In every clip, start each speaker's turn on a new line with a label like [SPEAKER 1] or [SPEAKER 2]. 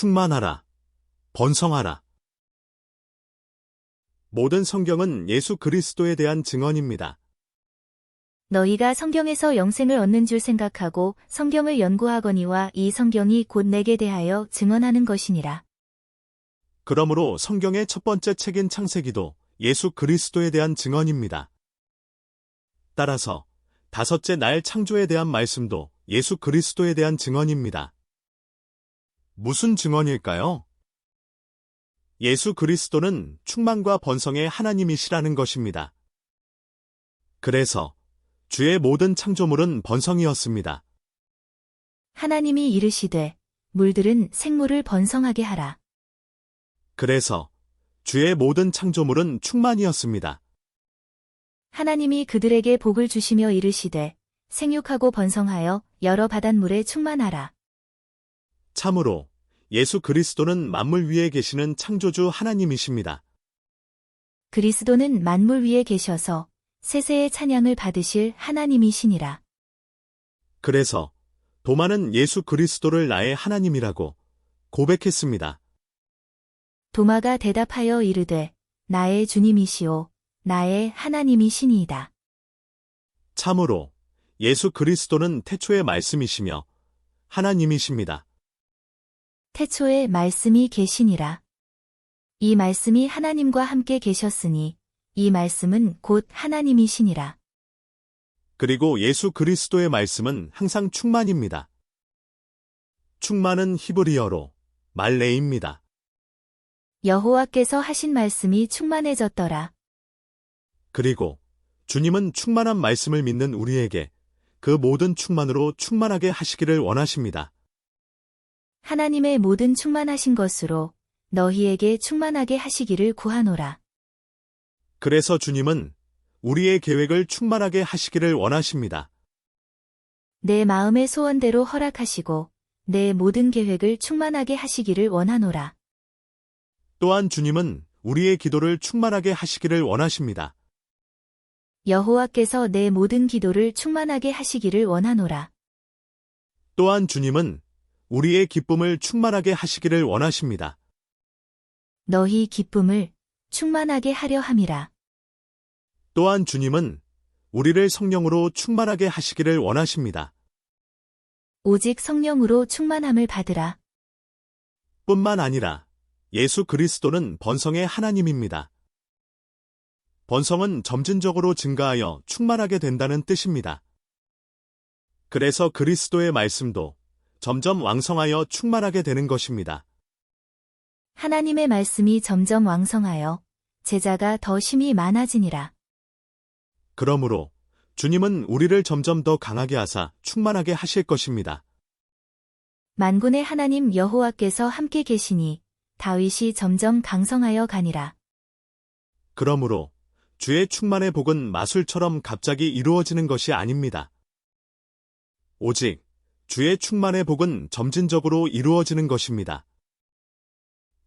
[SPEAKER 1] 충만하라. 번성하라. 모든 성경은 예수 그리스도에 대한 증언입니다.
[SPEAKER 2] 너희가 성경에서 영생을 얻는 줄 생각하고 성경을 연구하거니와 이 성경이 곧 내게 대하여 증언하는 것이니라.
[SPEAKER 1] 그러므로 성경의 첫 번째 책인 창세기도 예수 그리스도에 대한 증언입니다. 따라서 다섯째 날 창조에 대한 말씀도 예수 그리스도에 대한 증언입니다. 무슨 증언일까요? 예수 그리스도는 충만과 번성의 하나님이시라는 것입니다. 그래서 주의 모든 창조물은 번성이었습니다.
[SPEAKER 2] 하나님이 이르시되 물들은 생물을 번성하게 하라.
[SPEAKER 1] 그래서 주의 모든 창조물은 충만이었습니다.
[SPEAKER 2] 하나님이 그들에게 복을 주시며 이르시되 생육하고 번성하여 여러 바닷물에 충만하라.
[SPEAKER 1] 참으로 예수 그리스도는 만물 위에 계시는 창조주 하나님이십니다.
[SPEAKER 2] 그리스도는 만물 위에 계셔서 세세의 찬양을 받으실 하나님이시니라.
[SPEAKER 1] 그래서 도마는 예수 그리스도를 나의 하나님이라고 고백했습니다.
[SPEAKER 2] 도마가 대답하여 이르되 나의 주님이시오 나의 하나님이시니이다.
[SPEAKER 1] 참으로 예수 그리스도는 태초의 말씀이시며 하나님이십니다.
[SPEAKER 2] 태초에 말씀이 계시니라. 이 말씀이 하나님과 함께 계셨으니 이 말씀은 곧 하나님이시니라.
[SPEAKER 1] 그리고 예수 그리스도의 말씀은 항상 충만입니다. 충만은 히브리어로 말레입니다.
[SPEAKER 2] 여호와께서 하신 말씀이 충만해졌더라.
[SPEAKER 1] 그리고 주님은 충만한 말씀을 믿는 우리에게 그 모든 충만으로 충만하게 하시기를 원하십니다.
[SPEAKER 2] 하나님의 모든 충만하신 것으로 너희에게 충만하게 하시기를 구하노라.
[SPEAKER 1] 그래서 주님은 우리의 계획을 충만하게 하시기를 원하십니다.
[SPEAKER 2] 내 마음의 소원대로 허락하시고 내 모든 계획을 충만하게 하시기를 원하노라.
[SPEAKER 1] 또한 주님은 우리의 기도를 충만하게 하시기를 원하십니다.
[SPEAKER 2] 여호와께서 내 모든 기도를 충만하게 하시기를 원하노라.
[SPEAKER 1] 또한 주님은 우리의 기쁨을 충만하게 하시기를 원하십니다.
[SPEAKER 2] 너희 기쁨을 충만하게 하려 함이라.
[SPEAKER 1] 또한 주님은 우리를 성령으로 충만하게 하시기를 원하십니다.
[SPEAKER 2] 오직 성령으로 충만함을 받으라.
[SPEAKER 1] 뿐만 아니라 예수 그리스도는 번성의 하나님입니다. 번성은 점진적으로 증가하여 충만하게 된다는 뜻입니다. 그래서 그리스도의 말씀도 점점 왕성하여 충만하게 되는 것입니다.
[SPEAKER 2] 하나님의 말씀이 점점 왕성하여 제자가 더 심히 많아지니라.
[SPEAKER 1] 그러므로 주님은 우리를 점점 더 강하게 하사 충만하게 하실 것입니다.
[SPEAKER 2] 만군의 하나님 여호와께서 함께 계시니 다윗이 점점 강성하여 가니라.
[SPEAKER 1] 그러므로 주의 충만의 복은 마술처럼 갑자기 이루어지는 것이 아닙니다. 오직 주의 충만의 복은 점진적으로 이루어지는 것입니다.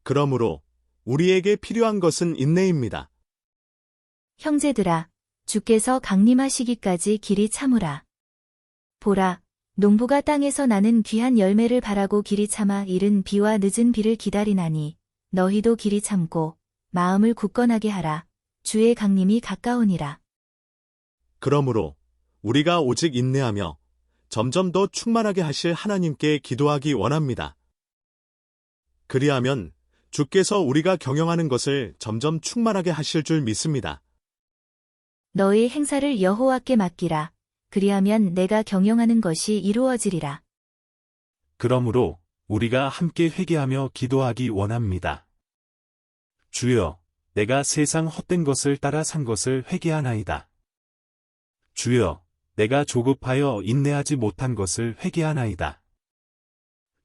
[SPEAKER 1] 그러므로 우리에게 필요한 것은 인내입니다.
[SPEAKER 2] 형제들아, 주께서 강림하시기까지 길이 참으라. 보라, 농부가 땅에서 나는 귀한 열매를 바라고 길이 참아 이른 비와 늦은 비를 기다리나니 너희도 길이 참고 마음을 굳건하게 하라. 주의 강림이 가까우니라.
[SPEAKER 1] 그러므로 우리가 오직 인내하며 점점 더 충만하게 하실 하나님께 기도하기 원합니다. 그리하면 주께서 우리가 경영하는 것을 점점 충만하게 하실 줄 믿습니다.
[SPEAKER 2] 너희 행사를 여호와께 맡기라. 그리하면 내가 경영하는 것이 이루어지리라.
[SPEAKER 3] 그러므로 우리가 함께 회개하며 기도하기 원합니다. 주여, 내가 세상 헛된 것을 따라 산 것을 회개하나이다. 주여, 내가 조급하여 인내하지 못한 것을 회개하나이다.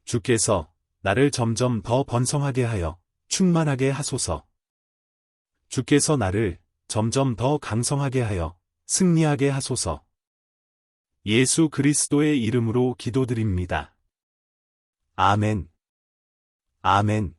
[SPEAKER 3] 주께서 나를 점점 더 번성하게 하여 충만하게 하소서. 주께서 나를 점점 더 강성하게 하여 승리하게 하소서. 예수 그리스도의 이름으로 기도드립니다. 아멘. 아멘.